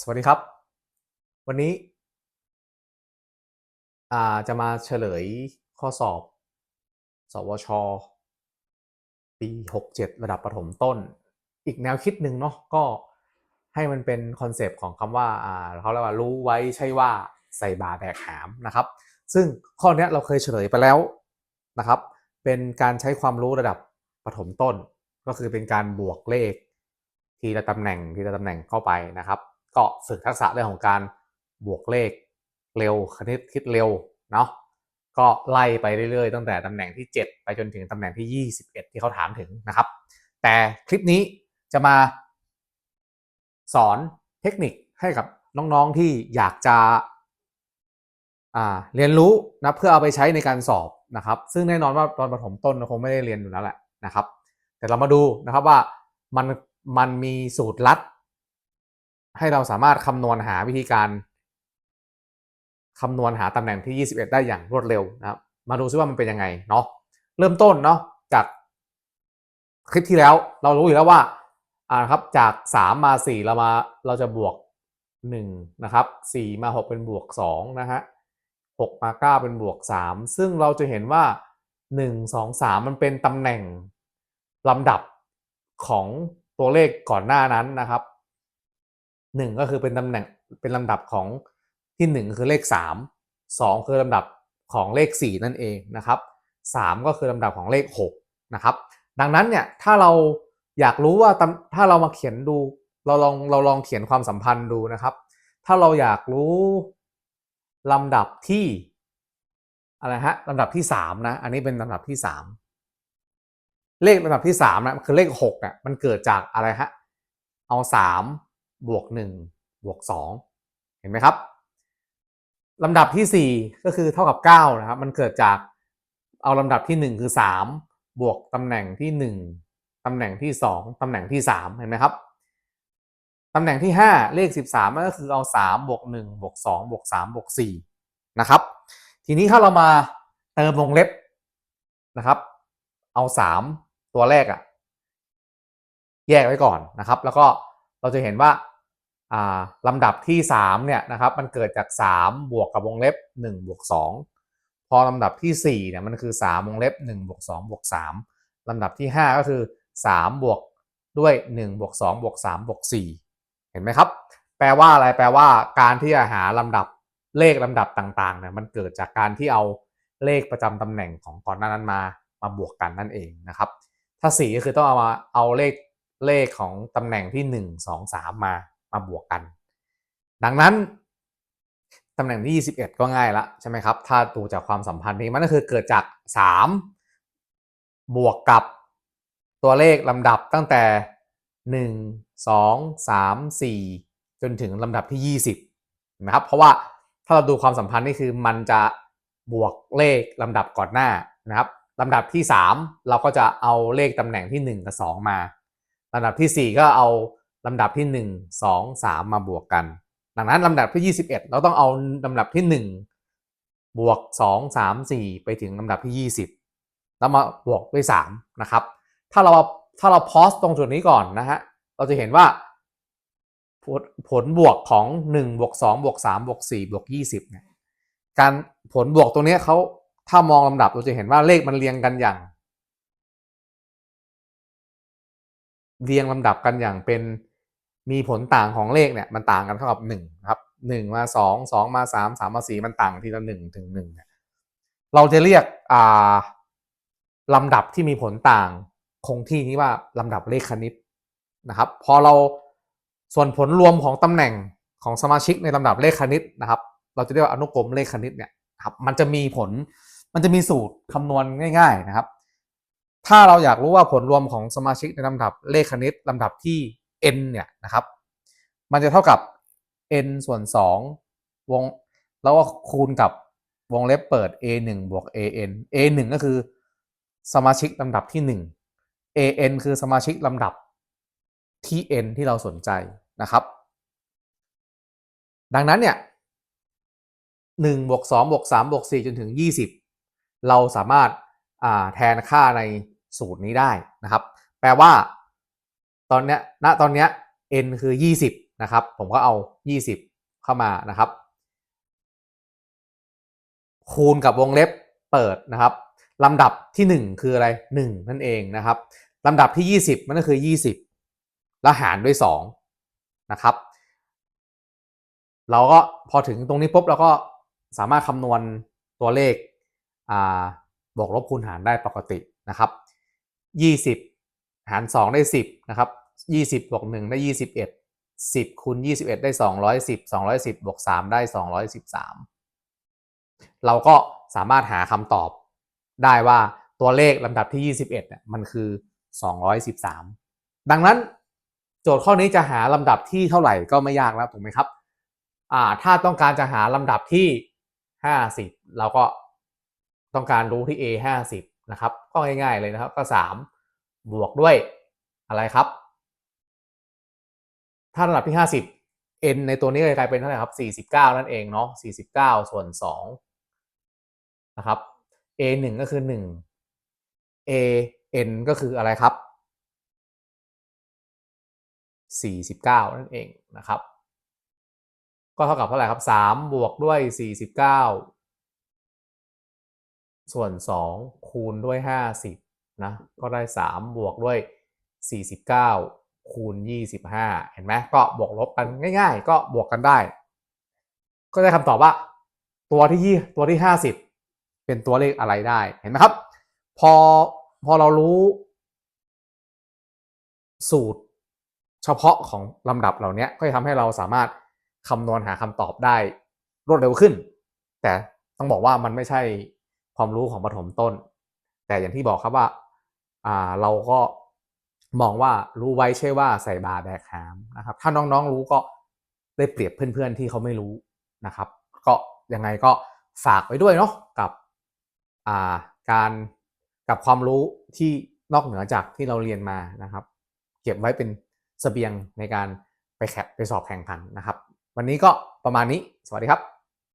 สวัสดีครับ วันนี้จะมาเฉลยข้อสอบ สวช ปี 67 ระดับประถมต้น อีกแนวคิดหนึ่งเนาะก็ให้มันเป็นคอนเซปต์ของคำว่าเขาเรียกว่ารู้ไว้ใช่ว่าใส่บาแบกหามนะครับ ซึ่งข้อนี้เราเคยเฉลยไปแล้วนะครับ เป็นการใช้ความรู้ระดับประถมต้น ก็คือเป็นการบวกเลขทีละตำแหน่งทีละตำแหน่งเข้าไปนะครับ ก็ฝึกทักษะเรื่องของการบวกเลขเร็วคณิตคิดเร็วเนาะก็ไล่ไปเรื่อยๆ ตั้งแต่ตำแหน่งที่ 7 ไปจนถึงตำแหน่งที่ 21 ที่เขาถามถึงนะครับ แต่คลิปนี้จะมาสอนเทคนิคให้กับน้องๆที่อยากจะเรียนรู้นะเพื่อเอาไปใช้ในการสอบนะครับ ซึ่งแน่นอนว่าตอนประถมต้นเราคงไม่ได้เรียนอยู่แล้วแหละนะครับ แต่เรามาดูนะครับว่ามันมันมีสูตรลัด ให้เราสามารถคำนวณหาวิธีการคำนวณหาตำแหน่งที่ 21 ได้อย่างรวดเร็วนะครับ มาดูซิว่ามันเป็นยังไงเนาะเริ่มต้นเนาะจากคลิปที่แล้วเรารู้อยู่แล้วว่าอ่าครับจาก 3 มา 4 เรามาเราจะบวก 1 นะครับ 4 มา 6 เป็นบวก 2 นะฮะ 6 มา 9 เป็นบวก 3 ซึ่งเราจะเห็นว่า 1 2 3 มันเป็นตำแหน่งลำดับของตัวเลขก่อนหน้านั้นนะครับ หนึ่งก็คือเป็นตำแหน่งเป็นลำดับของที่หนึ่งคือเลขสามสองคือลำดับของเลขสี่นั่นเองนะครับสามก็คือลำดับของเลขหกนะครับ ดังนั้นเนี่ยถ้าเราอยากรู้ว่าตำถ้าเรามาเขียนดูเราลองเราลองเขียนความสัมพันธ์ดูนะครับ ถ้าเราอยากรู้ลำดับที่อะไรฮะลำดับที่สามนะอันนี้เป็นลำดับที่สามเลขลำดับที่สามนะคือเลขหกอะมันเกิดจากอะไรฮะเอาสาม บวก1บวก2เห็นไหมครับลำดับที่ 4 ก็คือเท่ากับ9นะครับมันเกิดจากเอาลำดับที่ 1 คือ 3 บวกตำแหน่งที่ 1ตำแหน่งที่ 2ตำแหน่งที่ 3 เห็นไหมครับตำแหน่งที่ 5 เลข 13ก็คือเอา 3 บวก1บวก2บวก3บวก4นะครับ ทีนี้ถ้าเรามาเติมวงเล็บนะครับ เอา 3 ตัวแรกอะแยกไว้ก่อนนะครับ แล้วก็เราจะเห็นว่า ลำดับที่3เนี่ยนะครับมันเกิดจาก 3 บวกกับวงเล็บ1บวก2 พอลำดับที่4เนี่ยมันคือ 3 วงเล็บ1บวก2บวก3ลำดับที่ 5 ก็คือ 3 บวกด้วย1บวก2บวก3บวก4เห็นไหมครับ แปลว่าอะไรแปลว่าการที่จะหาลำดับเลขลำดับต่างๆเนี่ยมันเกิดจากการที่เอาเลขประจำตำแหน่งของก่อนหน้านั้นมามาบวกกันนั่นเองนะครับ ถ้า4ก็คือต้องเอามาเอาเลขเลขของตำแหน่งที่ 1 2 3 มา มาบวกกัน ดังนั้นตำแหน่งที่ 21 ก็ง่ายละใช่ไหมครับ ถ้าดูจากความสัมพันธ์นี้มันก็คือเกิดจาก 3 บวกกับตัวเลขลำดับตั้งแต่ 1 2 3 4 จนถึงลำดับที่ 20นะครับ เพราะว่าถ้าเราดูความสัมพันธ์นี่คือมันจะบวกเลขลำดับก่อนหน้านะครับลำดับที่ 3 เราก็จะเอาเลขตำแหน่งที่ 1 กับ 2 มาลำดับที่ 4 ก็เอา ลำดับที่ 1 2 3 มาบวกกัน ดังนั้นลำดับที่ 21 เราต้องเอาลำดับที่ 1 บวก 2 3 4 ไปถึงลำดับที่ 20 แล้วมาบวกด้วย3นะครับ ถ้าเราถ้าเราพอสตรงจุดนี้ก่อนนะฮะ เราจะเห็นว่าผลบวกของ 1 บวก 2 บวก 3 บวก 4 บวก 20เนี่ยการผลบวกตรงนี้เขาถ้ามองลำดับเราจะเห็นว่าเลขมันเรียงกันอย่าง เรียงลำดับกันอย่างเป็น มีผลต่างของเลขเนี่ยมันต่างกันเท่ากับหนึ่งครับหนึ่งมาสองสองมาสามสามมาสี่มันต่างทีละหนึ่งถึงหนึ่งเนี่ยเราจะเรียกอ่าลำดับที่มีผลต่างคงที่นี้ว่าลำดับเลขคณิตนะครับพอเราส่วนผลรวมของตำแหน่งของสมาชิกในลำดับเลขคณิตนะครับ เราจะเรียกว่าอนุกรมเลขคณิตเนี่ยครับมันจะมีผลมันจะมีสูตรคำนวณง่าย ๆนะครับ ถ้าเราอยากรู้ว่าผลรวมของสมาชิกในลำดับเลขคณิตลำดับที่ n เนี่ยนะครับ มันจะเท่ากับ n ส่วน2วงแล้วก็คูณกับวงเล็บเปิด a 1บวก a n a 1ก็คือสมาชิกลำดับที่ 1 a n คือสมาชิกลำดับที่ n ที่เราสนใจนะครับ ดังนั้นเนี่ย1บวก2บวก3บวก4จนถึง 20 เราสามารถแทนค่าในสูตรนี้ได้นะครับ แปลว่า ตอนเนี้ยณตอนเนี้ย n คือนะครับ ผมก็เอา 20 เข้ามานะครับ คูณกับวงเล็บเปิดนะครับลำดับที่ 1 คืออะไร 1 นั่นเองนะครับลำดับที่ 20 มันก็คือ 20 แล้วหารด้วย 2 นะครับ เราก็พอถึงตรงนี้ปุ๊บเราก็สามารถคำนวณตัวเลขบวกลบคูณหารได้ปกตินะครับ 20 หาร 2 ได้ 10 นะครับ 20บวก1ได้ 21 10คูณ21 ได้ 210 210บวก3ได้ 213 เราก็สามารถหาคำตอบได้ว่าตัวเลขลำดับที่ 21เนี่ยมันคือ 213 ดังนั้นโจทย์ข้อนี้จะหาลำดับที่เท่าไหร่ก็ไม่ยากแล้วถูกไหมครับอ่าถ้าต้องการจะหาลำดับที่ 50 เราก็ต้องการรู้ที่ a 50นะครับก็ง่ายๆเลยนะครับก็ 3 บวกด้วยอะไรครับ ถ้าลำดับที่ 50 n ในตัวนี้กลายเป็นเท่าไหร่ครับ 49 นั่นเองเนาะ 49 ส่วน2นะครับ a 1ก็คือ 1 a n ก็คืออะไรครับ 49 นั่นเองนะครับ ก็เท่ากับเท่าไหร่ครับ 3 บวกด้วย 49 ส่วน 2 คูณด้วย 50 นะก็ได้ 3 บวกด้วย 49 คูณ 25 เห็นไหมก็บวกลบกันง่าย ๆ ก็บวกกันได้ ก็ได้คำตอบว่า ตัวที่ยี่ตัวที่ 50 เป็นตัวเลขอะไรได้เห็นไหมครับ พอพอเรารู้ สูตรเฉพาะของลำดับเหล่านี้ก็จะทำให้เราสามารถคำนวณหาคำตอบได้รวดเร็วขึ้น แต่ต้องบอกว่ามันไม่ใช่ความรู้ของปฐมต้น แต่อย่างที่บอกครับว่า เราก็มองว่ารู้ไว้ใช่ว่าใส่บาแบกหามนะครับ ถ้าน้องๆรู้ก็ได้เปรียบเพื่อนๆที่เขาไม่รู้นะครับ ก็ยังไงก็ฝากไว้ด้วยเนาะกับอ่าการกับความรู้ที่นอกเหนือจากที่เราเรียนมานะครับ เก็บไว้เป็นเสบียงในการไปแข่ไปสอบแข่งขันนะครับ วันนี้ก็ประมาณนี้สวัสดีครับ